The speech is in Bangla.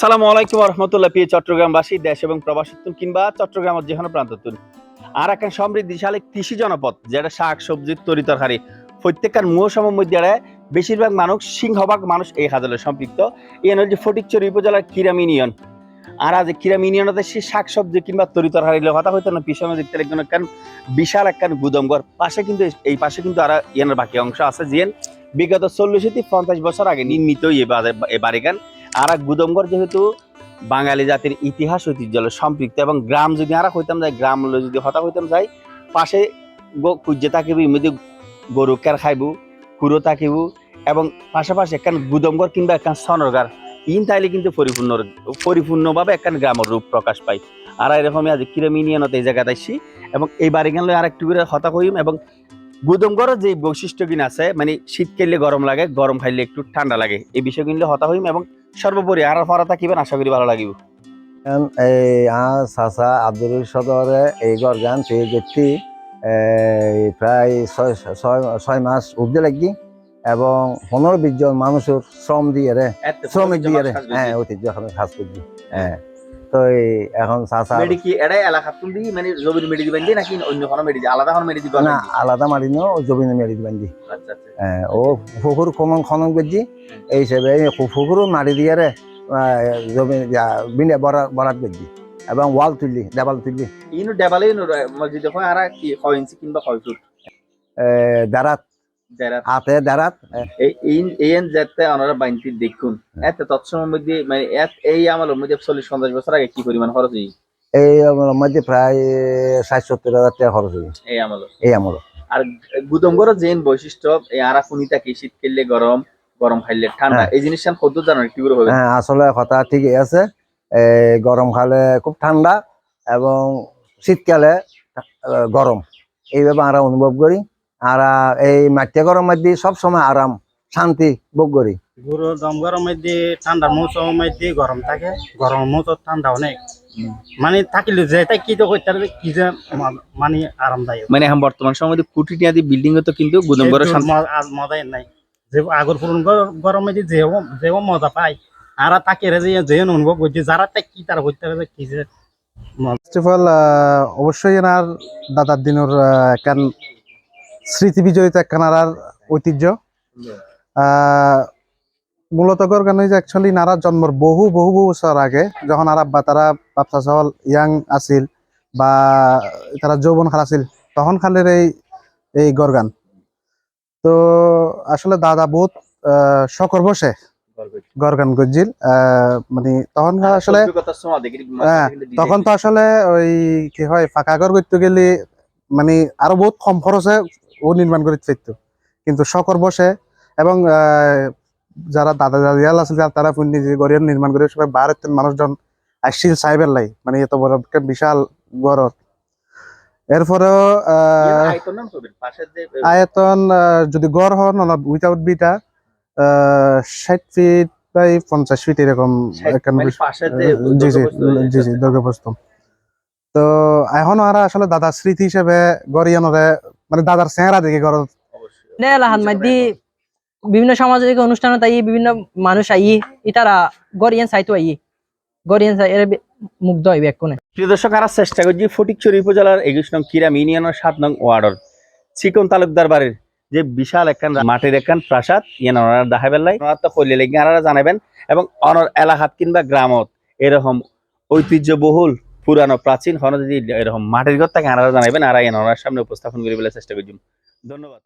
আসসালামু আলাইকুম রহমতুল্লাহ প্রিয় চট্টগ্রামবাসী, দেশ এবং প্রবাসী কিংবা চট্টগ্রামের যেখানে প্রান্ত তুল আর একটা সমৃদ্ধিশালী কৃষি জনপদ, যেটা শাক, সবজি, তরি তরকারি প্রত্যেকটা মৌসুমের মধ্যে বেশিরভাগ মানুষ, সিংহভাগ মানুষ এই হাজারে সম্পৃক্ত। এই হচ্ছে ফটিকচুরি উপজেলার কিরাম ইউনিয়ন। আর আজ কিরাম ইউনিয়নতে সে শাক, সবজি কিংবা তরি তরকারি কথা হইতো না পিছনে দেখতে একজন একখান বিশাল একখান গুদমঘর পাশে কিন্তু এই পাশে কিন্তু আর ইয়ানের বাকি অংশ আছে, যে বিগত চল্লিশ থেকে পঞ্চাশ বছর আগে নির্মিত এই বাড়িগান আর এক গুদমঘর যেহেতু বাঙালি জাতির ইতিহাস ঐতিহ্য সম্পৃক্ত এবং গ্রাম যদি আর হইতাম যাই গ্রাম যদি হতা হইতাম যাই পাশে কুজে থাকিব ইমিদি গরু কের খাইব কুরো থাকিব এবং পাশাপাশি একখান গুদমঘর কিংবা একখান সনরগার, ইন তাইলে কিন্তু পরিপূর্ণ পরিপূর্ণভাবে একখান গ্রামের রূপ প্রকাশ পায় আর এরকমই আজ কিরম এই জায়গাতে আসছি এবং এই বাড়ি গেলে আর একটু করে হতা করিম এবং গুদমঘরের যে বৈশিষ্ট্য কিনা আছে মানে শীত খেললে গরম লাগে গরম খাইলে একটু ঠান্ডা লাগে। এই বিষয় কিনলে হতা হইম এবং সর্বোপরি আর ফরা থাকিবেন আশা করি ভালো লাগিব। এই চাচা আব্দুল সদরে এই গরগান পেয়ে গেছি প্রায় ছয় ছয় ছয় মাস উঠতে লাগি এবং পনেরো বিশ জন মানুষের শ্রম দিয়ে রে শ্রমিক দিয়ে রে। হ্যাঁ ঐতিহ্য কাজ করছি হ্যাঁ। তো এখন চাচা মেডি কি এটাই এলাকা তুল দি মানে জমির মেডি দিবেন দি নাকি অন্য কোনো মেডি আলাদা কোনো মেডি দিবেন না আলাদা মারিনো জমিনে মেরি বান্ধি আচ্ছা আচ্ছা। হ্যাঁ ও পুকুর খনন খনন করছি। এই হিসেবে এই পুকুরও মারি দিয়ে রে জমি বিনে বরাদ করছি। এবং ওয়াল তুললি দেওয়াল তুললি। ইনু ইনু মসজিদ হয় আর কি ছয় ইঞ্চি কিংবা ছয় ফুট? দাঁড়াত হাতে দাঁড়াত এই যেতে ওনারা বাইনতি দেখুন। এত তৎসমের মধ্যে মানে এই আমলের মধ্যে চল্লিশ পঞ্চাশ বছর আগে কি পরিমাণ খরচ হই এই আমার মধ্যে প্রায় ষাট সত্তর হাজার টাকা খরচ হয়ে এই আমল। এই আমার আর গুদমগড়ের যে বৈশিষ্ট্য এই আরা শুনি থাকি শীত খেললে গরম গরম খাইলে ঠান্ডা। হ্যাঁ। এই জিনিসটা কত জানো কি করে হবে? হ্যাঁ আসলে কথা ঠিকই আছে। গরম খালে খুব ঠান্ডা এবং শীতকালে গরম। এইভাবে আমরা অনুভব করি। আর এই মাটিয়া গরম মধ্যে সব সময় আরাম শান্তি ভোগ করি। গরু দম গরম মধ্যে ঠান্ডা মৌসুমের মধ্যে গরম থাকে গরম মৌসুম ঠান্ডা অনেক মানে থাকিলে যে তাই কি তো করতে কি যে মানে আরামদায়ক। মানে এখন বর্তমান সময় কুটি টিয়াদি বিল্ডিং তো কিন্তু গুদমগড়ের একটু ম- মজাই নাই। যে আগর পুরন গর- গরম মধ্যে যে যে মজা পাই আর তাকে রে যে যে অনুভব করছে যারা তাই কি তারা করতে পারবে কি যে ফার্স্ট অফ অল অবশ্যই এনার দাদার দিনের একখান স্মৃতি বিজড়িত একখান আর ঐতিহ্য। মূলত গরগান যে অ্যাকচুয়ালি নারা জন্মর বহু বহু বহু বছর আগে যখন আর আব্বা তারা বাপসা সহল ইয়াং আছিল বা তারা যৌবন আছিল তখন খালের এই এই গরগান তো আসলে দাদা বহুত আহ, শখর বসে গরগান গজ্জিল মানে তখন আসলে হ্যাঁ, তখন তো আসলে ওই কি হয় ফাঁকা ঘর করতে গেলে মানে আরও বহুত কম খরচে ও নির্মাণ করে চাইতো কিন্তু শকর বসে এবং যারা দাদা দাদিয়াল আছে তারা যে গড়িয়ার নির্মাণ করে সবাই বাহারের মানুষজন আসছিল সাহেবের লাই। মানে এত বড় একটা বিশাল গড় এরপরেও আয়তন আহ, যদি গড় হন উইথাউট বিটা ষাট ফিট প্রায় পঞ্চাশ ফিট এরকম একখান জি জি জি জি দুর্গাপ্রস্থ। তো এখন আর আসলে দাদা স্মৃতি হিসেবে গড়িয়ানরে মানে দাদার চেহারা দেখে মাঝদি বিভিন্ন সামাজিক অনুষ্ঠানত আই বিভিন্ন মানুষ আই ইতারা গরিয়ান সাইতো আই। গরিয়ান সাই এর মুগ্ধ হইবে এক্ষণে প্রিয় দর্শক আমরা চেষ্টা করছি ফটিকছড়ি উপজেলার একুশ নং কিরাম ইউনিয়নের সাত নং ওয়ার্ডর। চিকন তালুকদার বাড়ির যে বিশাল একখান মাটির একখান প্রাসাদ ইয়ান ওনারা দেখাবেন লাই। ওনার তো কইলে লেগে জানাবেন এবং অনর এলাকাত কিংবা গ্রামত এরকম ঐতিহ্যবহুল পুরানো প্রাচীন হন যদি এরকম মাটির ঘর থাকে, আনারা জানাবেন আর আইন সামনে উপস্থাপন করে বলে চেষ্টা করছি। ধন্যবাদ।